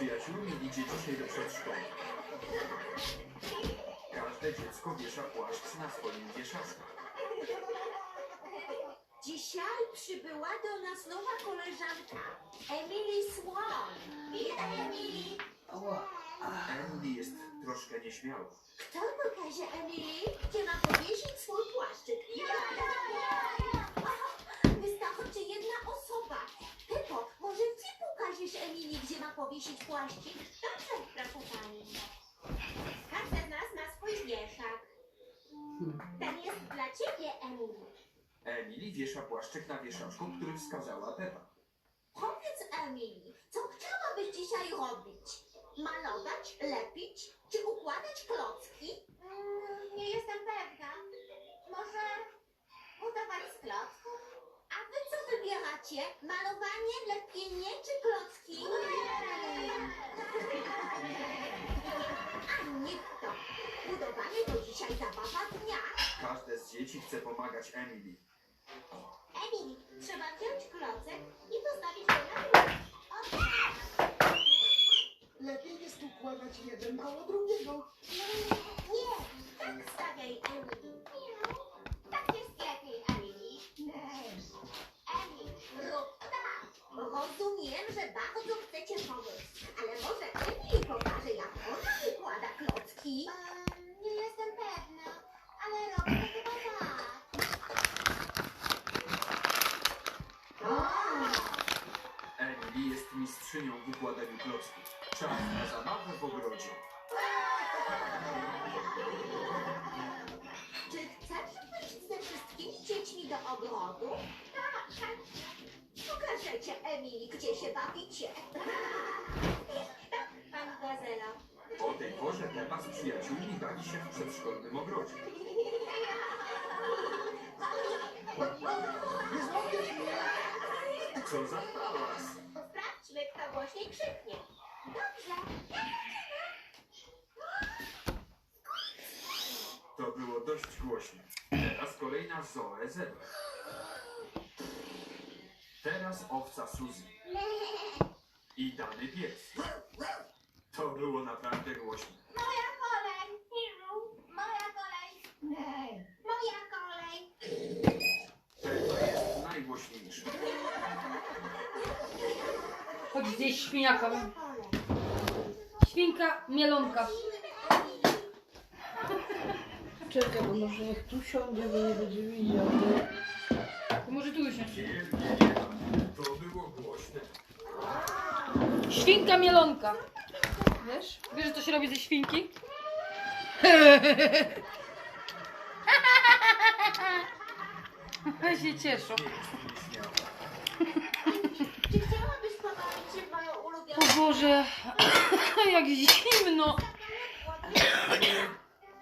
przyjaciółmi idzie dzisiaj do przedszkola. Każde dziecko wiesza płaszcz na swoim wieszaczku. Dzisiaj przybyła do nas nowa koleżanka, Emily Swan. Witaj, Emily. Emily jest troszkę nieśmiała. Kto pokaże Emily, gdzie ma powiesić swój płaszczyk? Ja, ja, ja, Wystarczy jedna osoba. Pepo, może ty pokażesz Emily, gdzie ma powiesić płaszczyk? Dobrze, proszę pani. Każdy z nas ma swój wieszak. Ten jest dla ciebie, Emily. Emily wiesza płaszczyk na wieszaczku, który wskazała Pepa. Powiedz Emily, co chciałabyś dzisiaj robić? Malować, lepić czy układać klocki? Mm, nie jestem pewna. Może budować z klocków? A wy co wybieracie? Malowanie, lepienie czy klocki? Dzieci chce pomagać Emily. Emily, trzeba wziąć klocek i postawić go na górę. O tak. Lepiej jest układać jeden koło drugiego. Nie, tak stawiaj, Emily. Tak jest lepiej, Emily. Emily, rób tak. Rozumiem, że bardzo chcecie pomóc, ale może Emily pokaże, jak ona wykłada klocki? nie jestem pewna, ale robię to chyba tak. Emily jest mistrzynią klocków. Czas na zabawę w ogrodzie. Czy chcesz wyjść ze wszystkimi dziećmi do ogrodu? Tak. Pokażecie Emily, gdzie się bawicie. Pani Gazela. O tej porze Pepa z przyjaciółmi bawi się w przedszkolnym ogrodzie. Co za hałas! Głośniej krzyknie. Dobrze. To było dość głośne. Teraz kolejna Zoe zebra. Teraz owca Suzy. I dany pies. To było naprawdę głośne. Moja kolej. Moja kolej. Moja kolej. Pepa jest najgłośniejsza. Zjeść świniaka. Świnka, mielonka. Czekaj, bo może niech tu siądzie, bo nie będzie widział. To może tu usiąść. Nie. To było głośne. Świnka, mielonka. Wiesz? Wiesz, że to się robi ze świnki? się cieszą. Nie jest nieśmiała. Czy chciałabyś pobawić się w moją ulubioną O Boże, jak zimno.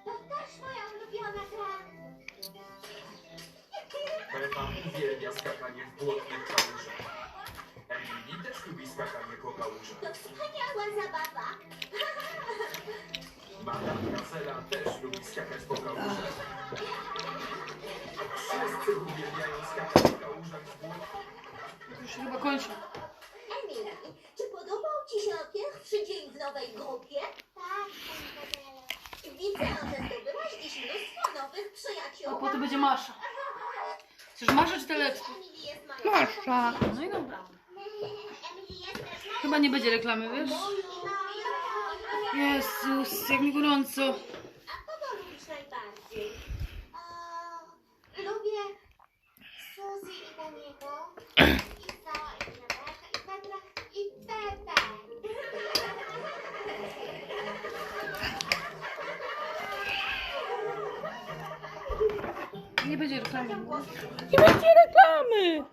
To też moja ulubiona gra. Pepa uwielbia skakanie w błotnych kałużach. Emily też lubi skakanie po kałużach. To wspaniała zabawa. Madame Gazela też lubi skakać po kałużach. Wszyscy uwielbiają skakać po kałużach z błotów. Już chyba kończy. Emily, czy podobał Ci się pierwszy dzień w nowej grupie? Tak, Widzę, że zdobyłaś dziś mnóstwo nowych przyjaciół. A potem będzie Masza. Chcesz Maszę czy telewizor? Emily jest moją Masza. No i dobra. Emily jest też moją Chyba nie będzie reklamy, wiesz? Jezus, jak mi gorąco. A kogo lubisz najbardziej? lubię Suzy i Daniego, Nie będzie reklamy. Nie będzie reklamy!